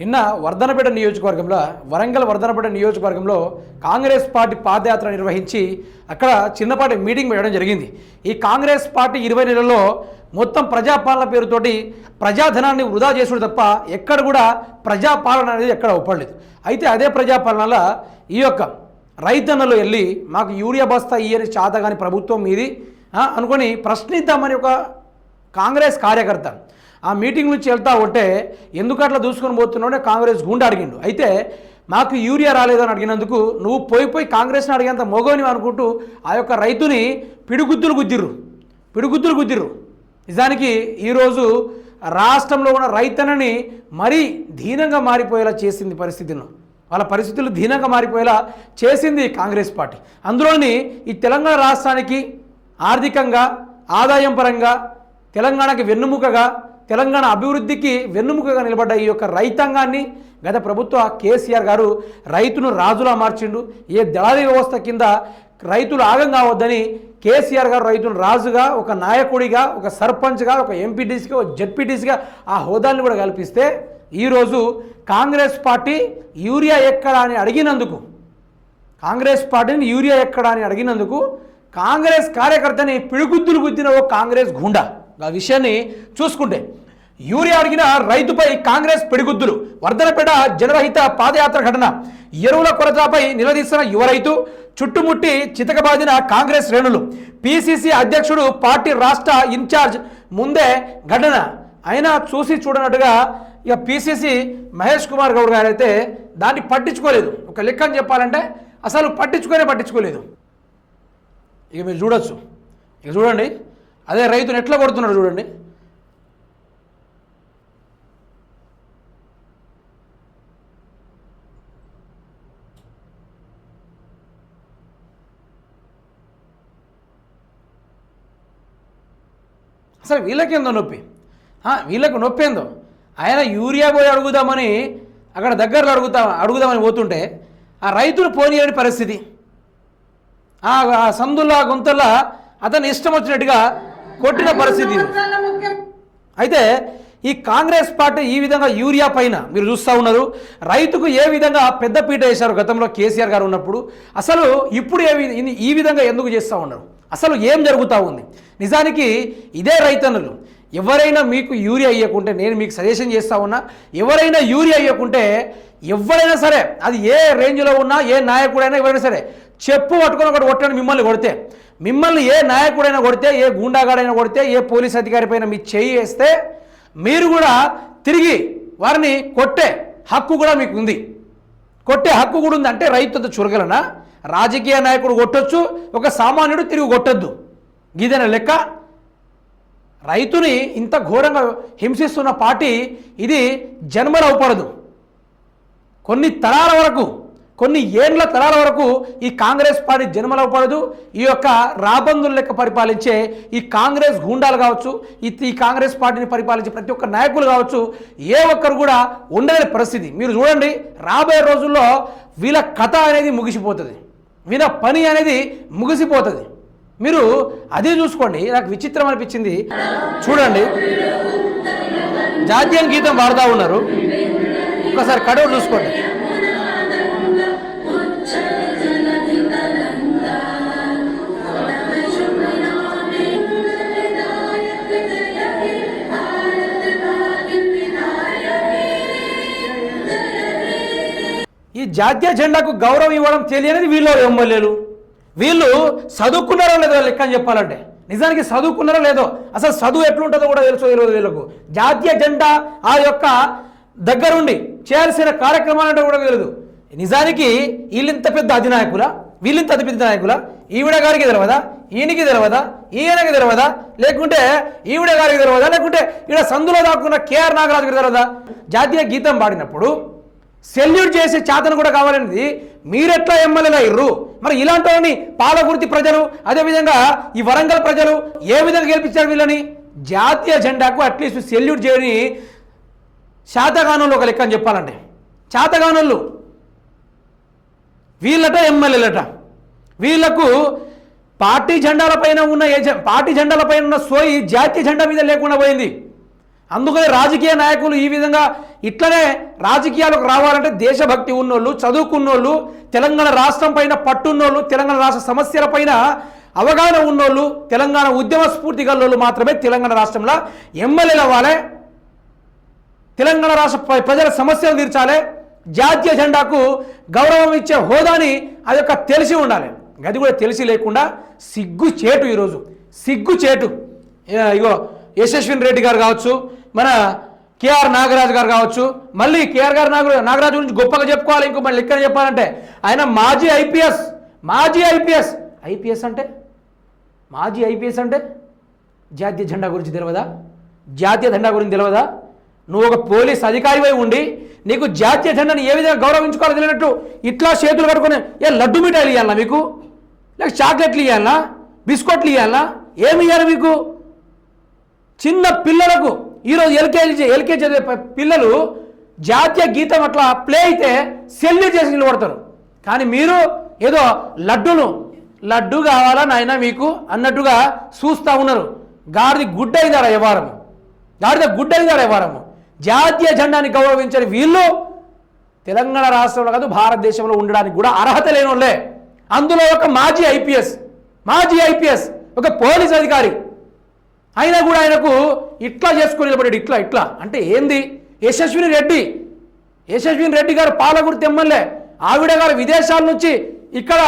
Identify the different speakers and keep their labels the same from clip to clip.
Speaker 1: నిన్న వర్ధనపేట నియోజకవర్గంలో వరంగల్ వర్ధనపేట నియోజకవర్గంలో కాంగ్రెస్ పార్టీ పాదయాత్ర నిర్వహించి అక్కడ చిన్నపాటి మీటింగ్ పెట్టడం జరిగింది. ఈ కాంగ్రెస్ పార్టీ ఇరవై నెలల్లో మొత్తం ప్రజాపాలన పేరుతోటి ప్రజాధనాన్ని వృధా చేసుడు తప్ప ఎక్కడ కూడా ప్రజాపాలన అనేది ఎక్కడ ఒప్పడలేదు. అయితే అదే ప్రజాపాలనలో ఈ యొక్క రైతన్నలు వెళ్ళి మాకు యూరియా బస్తా ఇయ్యని చాతగాని ప్రభుత్వం మీది అనుకొని ప్రశ్నిద్దామని ఒక కాంగ్రెస్ కార్యకర్త ఆ మీటింగ్ నుంచి వెళ్తా ఉంటే ఎందుకు అట్లా దూసుకొని పోతున్నాడే కాంగ్రెస్ గుండె అడిగిండు అయితే మాకు యూరియా రాలేదని అడిగినందుకు నువ్వు పోయి పోయి కాంగ్రెస్ని అడిగేంత మొగోని అనుకుంటూ ఆ యొక్క రైతుని పిడిగుద్దులు గుద్దిర్రు. పిడిగుద్దులు గుద్దిర్రు. నిజానికి ఈరోజు రాష్ట్రంలో ఉన్న రైతన్నని మరీ దీనంగా మారిపోయేలా చేసింది పరిస్థితిని వాళ్ళ పరిస్థితులు దీనంగా మారిపోయేలా చేసింది కాంగ్రెస్ పార్టీ. అందులోని ఈ తెలంగాణ రాష్ట్రానికి ఆర్థికంగా ఆదాయం పరంగా తెలంగాణకి వెన్నుముకగా తెలంగాణ అభివృద్ధికి వెన్నుముకగా నిలబడ్డ ఈ యొక్క రైతాంగాన్ని గత ప్రభుత్వ కేసీఆర్ గారు రైతును రాజులా మార్చిండు. ఏ దళారీ వ్యవస్థ కింద రైతులు ఆగం కావద్దని కేసీఆర్ గారు రైతును రాజుగా ఒక నాయకుడిగా ఒక సర్పంచ్గా ఒక ఎంపీటీసీగా ఒక జడ్పీటీసీగా ఆ హోదాల్ని కూడా కల్పిస్తే ఈరోజు కాంగ్రెస్ పార్టీ యూరియా ఎక్కడా అని అడిగినందుకు కాంగ్రెస్ పార్టీని యూరియా ఎక్కడా అని అడిగినందుకు కాంగ్రెస్ కార్యకర్తని పిడుగుద్దులు గుద్దిన ఓ కాంగ్రెస్ గుండా. ఆ విషయాన్ని చూసుకుంటే యూరియా అడిగిన రైతుపై కాంగ్రెస్ పిడిగుద్దులు. వర్ధనపేట జనరహిత పాదయాత్ర ఘటన. ఎరువుల కొరతపై నిలదీసిన యువ రైతు చుట్టుముట్టి చితకబాదిన కాంగ్రెస్ శ్రేణులు పిసిసి అధ్యక్షుడు పార్టీ రాష్ట్ర ఇన్ఛార్జ్ ముందే ఘటన. అయినా చూసి చూడనట్టుగా ఇక పిసిసి మహేష్ కుమార్ గౌడ్ గారు అయితే దాన్ని పట్టించుకోలేదు. ఒక లెక్కని చెప్పాలంటే అసలు పట్టించుకోనే పట్టించుకోలేదు. ఇక మీరు చూడొచ్చు. ఇక చూడండి. అదే రైతును ఎట్లా కొడుతున్నాడు చూడండి. అసలు వీళ్ళకేందో నొప్పి? ఆ, వీళ్ళకు నొప్పి ఏందో ఆయన యూరియా పోయి అడుగుదామని అక్కడ దగ్గరలో అడుగుతా అడుగుదామని పోతుంటే ఆ రైతులు పోనీయని పరిస్థితి. ఆ ఆ సందుల్లా గుంతల్లా అతను ఇష్టం వచ్చినట్టుగా కొట్టిన పరిస్థితి. అయితే ఈ కాంగ్రెస్ పార్టీ ఈ విధంగా యూరియా పైన మీరు చూస్తూ ఉన్నారు. రైతుకు ఏ విధంగా పెద్ద పీట వేశారు గతంలో కేసీఆర్ గారు ఉన్నప్పుడు? అసలు ఇప్పుడు ఈ విధంగా ఎందుకు చేస్తూ ఉన్నారు? అసలు ఏం జరుగుతూ ఉంది? నిజానికి ఇదే రైతన్నులు. ఎవరైనా మీకు యూరియా ఇవ్వకుంటే నేను మీకు సజెషన్ చేస్తా ఉన్నా. ఎవరైనా యూరియా ఇవ్వకుంటే ఎవరైనా సరే అది ఏ రేంజ్లో ఉన్నా ఏ నాయకుడైనా ఎవరైనా సరే చెప్పు పట్టుకొని ఒకటి కొట్టండి మిమ్మల్ని కొడితే. మిమ్మల్ని ఏ నాయకుడైనా కొడితే ఏ గూండాగాడైనా కొడితే ఏ పోలీస్ అధికారి పైన మీ చేయి వేస్తే మీరు కూడా తిరిగి వారిని కొట్టే హక్కు కూడా మీకు ఉంది కొట్టే హక్కు కూడా ఉంది. అంటే రైతుతో చురగలనా? రాజకీయ నాయకుడు కొట్టొచ్చు ఒక సామాన్యుడు తిరిగి కొట్టొద్దు. గీదన లెక్క? రైతుని ఇంత ఘోరంగా హింసిస్తున్న పార్టీ ఇది జన్మలవపడదు కొన్ని తరాల వరకు కొన్ని ఏండ్ల తరాల వరకు ఈ కాంగ్రెస్ పార్టీ జన్మలో పడదు. ఈ యొక్క రాబందుల లెక్క పరిపాలించే ఈ కాంగ్రెస్ గూండాలు కావచ్చు ఈ కాంగ్రెస్ పార్టీని పరిపాలించే ప్రతి ఒక్క నాయకులు కావచ్చు ఏ ఒక్కరు కూడా ఉండలేని పరిస్థితి. మీరు చూడండి రాబోయే రోజుల్లో వీళ్ళ కథ అనేది ముగిసిపోతుంది. వీళ్ళ పని అనేది ముగిసిపోతుంది. మీరు అదే చూసుకోండి నాకు విచిత్రం అనిపించింది. చూడండి జాతీయ గీతం పాడుతూ ఉన్నారు. ఒకసారి కడవ చూసుకోండి. జాతీయ జెండాకు గౌరవం ఇవ్వడం తెలియనిది వీళ్ళు ఎమ్మెల్యేలు? వీళ్ళు చదువుకున్నారో లేదో లెక్క అని చెప్పాలంటే. నిజానికి చదువుకున్నారో లేదో? అసలు చదువు ఎట్లుంటుందో కూడా తెలుసు తెలియదు వీళ్ళకు. జాతీయ జెండా ఆ యొక్క దగ్గరుండి చేయాల్సిన కార్యక్రమాలంటే కూడా తెలియదు. నిజానికి వీళ్ళింత పెద్ద అధినాయకులా? వీళ్ళింత అతి పెద్ద నాయకులా? ఈవిడ గారికి తెలియదా ఈయనకి తెలియదా ఈయనకి తెలియదా లేకుంటే ఈవిడ గారికి తెలియదా లేకుంటే ఈడ సందులో దాక్కున్న కేఆర్ నాగరాజుకి గారికి తెలియదా జాతీయ గీతం పాడినప్పుడు సెల్యూట్ చేసే చేతను కూడా కావాలనేది మీరెట్లా ఎమ్మెల్యేలు అయ్యారు మరి ఇలాంటి వాళ్ళని పాలకుర్తి ప్రజలు అదేవిధంగా ఈ వరంగల్ ప్రజలు ఏ విధంగా గెలిపించారు వీళ్ళని? జాతీయ జెండాకు అట్లీస్ట్ సెల్యూట్ చేయని శాతగానంలో ఒక లెక్క అని చెప్పాలంటే శాతగానంలో వీళ్ళట ఎమ్మెల్యేలట. వీళ్ళకు పార్టీ జెండాలపైన ఉన్న ఏ పార్టీ జెండాలపైన ఉన్న సోయి జాతీయ జెండా మీద లేకుండా పోయింది. అందుకనే రాజకీయ నాయకులు ఈ విధంగా ఇట్లనే రాజకీయాలకు రావాలంటే దేశభక్తి ఉన్నోళ్ళు చదువుకున్నోళ్ళు తెలంగాణ రాష్ట్రం పైన పట్టున్నోళ్ళు తెలంగాణ రాష్ట్ర సమస్యల పైన అవగాహన ఉన్నోళ్ళు తెలంగాణ ఉద్యమ స్ఫూర్తి గల్లోళ్ళు మాత్రమే తెలంగాణ రాష్ట్రంలో ఎమ్మెల్యేలు అవ్వాలి. తెలంగాణ రాష్ట్ర ప్ర- ప్రజల సమస్యలు తీర్చాలి. జాతీయ జెండాకు గౌరవం ఇచ్చే హోదాని అది యొక్క తెలిసి ఉండాలి. అది కూడా తెలిసి లేకుండా సిగ్గు చేటు ఈరోజు. సిగ్గు చేటు. ఇగో యశస్విని రెడ్డి గారు కావచ్చు మన కేఆర్ నాగరాజు గారు కావచ్చు మళ్ళీ కేఆర్ గారు నాగ నాగరాజు గురించి గొప్పగా చెప్పుకోవాలి ఇంకో మళ్ళీ ఇక్కడ చెప్పాలంటే. ఆయన మాజీ ఐపీఎస్ మాజీ ఐపీఎస్. ఐపీఎస్ అంటే? మాజీ ఐపీఎస్ అంటే? జాతీయ జెండా గురించి తెలియదా జాతీయ జెండా గురించి తెలియదా నువ్వు ఒక పోలీస్ అధికారివై ఉండి నీకు జాతీయ జెండాని ఏ విధంగా గౌరవించుకోవాలో తెలియనట్టు ఇట్లా చేతులు కట్టుకుని ఏ లడ్డు మిఠాయిలు ఇవ్వాలా మీకు? లేక చాక్లెట్లు ఇవ్వాలా బిస్కెట్లు ఇవ్వాలా ఏమి ఇవ్వాలి మీకు? చిన్న పిల్లలకు ఈరోజు ఎల్కేజీ ఎల్కేజీ చదివే పిల్లలు జాతీయ గీతం అట్లా ప్లే అయితే సెల్లి చేసి నిలబడతారు. కానీ మీరు ఏదో లడ్డును లడ్డు కావాలా నాయన మీకు అన్నట్టుగా చూస్తూ ఉన్నారు. గాడిది గుడ్డ అయిందారా వ్యవహారం గాడిద గుడ్డ అయిందారా వ్యవహారము. జాతీయ జెండాని గౌరవించని వీళ్ళు తెలంగాణ రాష్ట్రంలో కాదు భారతదేశంలో ఉండడానికి కూడా అర్హత లేని వాళ్ళే అందులో ఒక మాజీ ఐపీఎస్ మాజీ ఐపీఎస్ ఒక పోలీస్ అధికారి. అయినా కూడా ఆయనకు ఇట్లా చేసుకుని నిలబడాడు ఇట్లా ఇట్లా. అంటే ఏంది? యశస్విని రెడ్డి. యశస్విని రెడ్డి గారు పాలకుర్తి ఎమ్మెల్యే ఆవిడ గారు విదేశాల నుంచి ఇక్కడ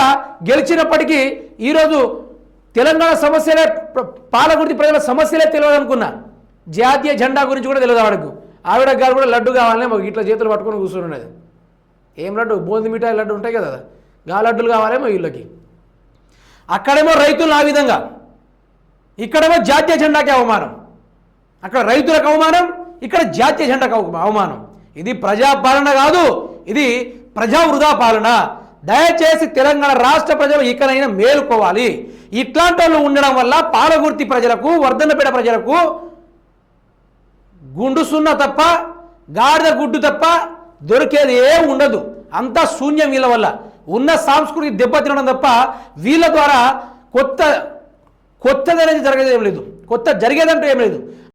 Speaker 1: గెలిచినప్పటికీ ఈరోజు తెలంగాణ సమస్యలే ప్ర- పాలకుర్తి ప్రజల సమస్యలే తెలియదనుకున్నా జాతీయ జెండా గురించి కూడా తెలియదు ఆవిడకు. ఆవిడ గారు కూడా లడ్డు కావాలని మాకు ఇట్లా చేతులు పట్టుకొని కూర్చున్నది ఏం లడ్డు? బూంది మిఠాయి లడ్డు ఉంటాయి కదా. గా లడ్డులు కావాలేమో వీళ్ళకి. అక్కడేమో రైతులు ఆ విధంగా ఇక్కడేమో జాతీయ జెండాకి అవమానం. అక్కడ రైతులకు అవమానం ఇక్కడ జాతీయ జెండాకు అవమానం. ఇది ప్రజాపాలన కాదు ఇది ప్రజా వృధా పాలన. దయచేసి తెలంగాణ రాష్ట్ర ప్రజలు ఇకనైనా మేలుకోవాలి. ఇట్లాంటి వాళ్ళు ఉండడం వల్ల పాలగుర్తి ప్రజలకు వర్ధన్నపేట ప్రజలకు గుండు సున్న తప్ప గాడిద గుడ్డు తప్ప దొరికేది ఏ ఉండదు. అంతా శూన్యం వీళ్ళ వల్ల. ఉన్న సాంస్కృతిక దెబ్బతినడం తప్ప వీళ్ళ ద్వారా కొత్త కొత్తది అనేది జరగేది ఏం లేదు. కొత్త జరిగేదంటూ ఏం లేదు.